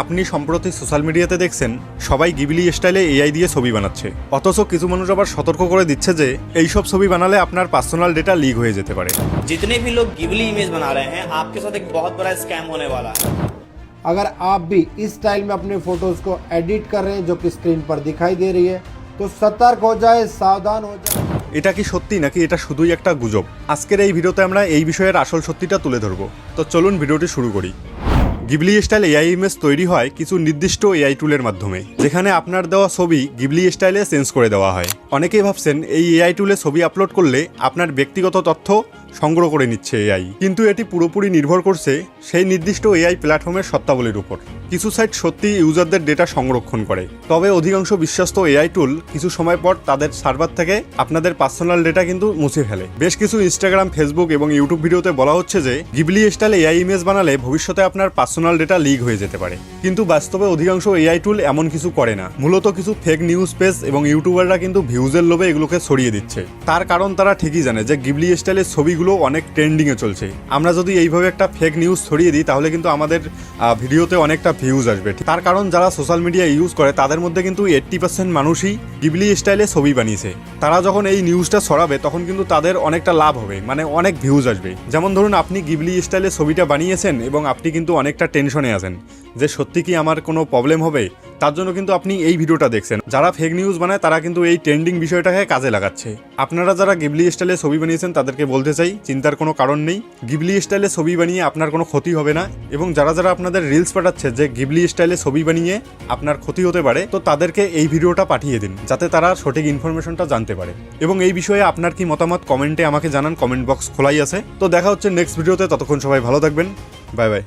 আপনি সম্প্রতি সোশ্যাল মিডিয়াতে দেখছেন সবাই গিবলি স্টাইলে এআই দিয়ে ছবি বানাচ্ছে অথচ কিছু মানুষ আবার সতর্ক করে দিচ্ছে যে এইসব ছবি বানালে আপনার পার্সোনাল ডেটা লিক হয়ে যেতে পারে जितने भी लोग गिबली इमेज बना रहे हैं आपके साथ एक बहुत बड़ा स्कैम होने वाला है अगर आप भी इस स्टाइल में अपने फोटोज को एडिट कर रहे हैं जो कि स्क्रीन पर दिखाई दे रही है तो सतर्क हो जाए सावधान हो जाए এটা কি সত্যি নাকি এটা শুধুই একটা গুজব আজকের এই ভিডিওতে আমরা এই বিষয়ের আসল সত্যিটা তুলে ধরবো তো চলুন ভিডিওটি শুরু করি গিবলি স্টাইল এআই ইমেজ তৈরি হয় কিছু নির্দিষ্ট এআই টুলের মাধ্যমে, যেখানে আপনার দেওয়া ছবি গিবলি স্টাইলে চেঞ্জ করে দেওয়া হয়। অনেকেই ভাবছেন এই এআই টুলে ছবি আপলোড করলে আপনার ব্যক্তিগত তথ্য সংগ্রহ করে নিচ্ছে এআই কিন্তু এটি পুরোপুরি নির্ভর করছে সেই নির্দিষ্ট এআই প্ল্যাটফর্মের সত্তাবলীর উপর। কিছু সাইট সত্যি ইউজারদের ডেটা সংরক্ষণ করে। তবে অধিকাংশ বিশ্বস্ত এআই টুল কিছু সময় পর তাদের সার্ভার থেকে আপনাদের পার্সোনাল ডেটা কিন্তু মুছে ফেলে। বেশ কিছু ইনস্টাগ্রাম ফেসবুক এবং ইউটিউব ভিডিওতে বলা হচ্ছে যে গিবলি স্টাইল এআই ইমেজ বানালে ভবিষ্যতে আপনার পার্সোনাল ডেটা লিক হয়ে যেতে পারে। কিন্তু বাস্তবে অধিকাংশ এআই টুল এমন কিছু করে না। মূলত কিছু ফেক নিউজ পেজ এবং ইউটিউবাররা কিন্তু ভিউজের লোভে এগুলোকে ছড়িয়ে দিচ্ছে। তার কারণ তারা ঠিকই জানে যে গিবলি স্টাইলের ছবিগুলো অনেক ট্রেন্ডিংয়ে চলছে। আমরা যদি এইভাবে একটা ফেক নিউজ ছড়িয়ে দিই, তাহলে কিন্তু আমাদের ভিডিওতে অনেকটা ভিউজ আসবে। তার কারণ যারা সোশ্যাল মিডিয়া ইউজ করে, তাদের মধ্যে কিন্তু এইট্টি পার্সেন্ট মানুষই গিবলি স্টাইলে ছবি বানিয়েছে। তারা যখন এই নিউজটা ছড়াবে, তখন কিন্তু তাদের অনেকটা লাভ হবে। মানে অনেক ভিউজ আসবে। যেমন ধরুন, আপনি গিবলি স্টাইলে ছবিটা বানিয়েছেন এবং আপনি কিন্তু অনেকটা টেনশনে আছেন যে সত্যি কি আমার কোনো প্রবলেম হবে? তার জন্য কিন্তু আপনি এই ভিডিওটা দেখছেন। যারা ফেক নিউজ বানায়, তারা কিন্তু এই ট্রেন্ডিং বিষয়টাকে কাজে লাগাচ্ছে। আপনারা যারা গিবলি স্টাইলে ছবি বানিয়েছেন, তাদেরকে বলতে চাই, চিন্তার কোনো কারণ নেই। গিবলি স্টাইলে ছবি বানিয়ে আপনার কোনো ক্ষতি হবে না এবং যারা যারা আপনাদের রিলস পাঠাচ্ছে যে গিবলি স্টাইলে ছবি বানিয়ে আপনার ক্ষতি হতে পারে, তো তাদেরকে এই ভিডিওটা পাঠিয়ে দিন, যাতে তারা সঠিক ইনফরমেশনটা জানতে পারে। এবং এই বিষয়ে আপনার কি মতামত কমেন্টে আমাকে জানান, কমেন্ট বক্স খোলাই আছে। তো দেখা হচ্ছে নেক্সট ভিডিওতে ততক্ষণ সবাই ভালো থাকবেন। Bye bye.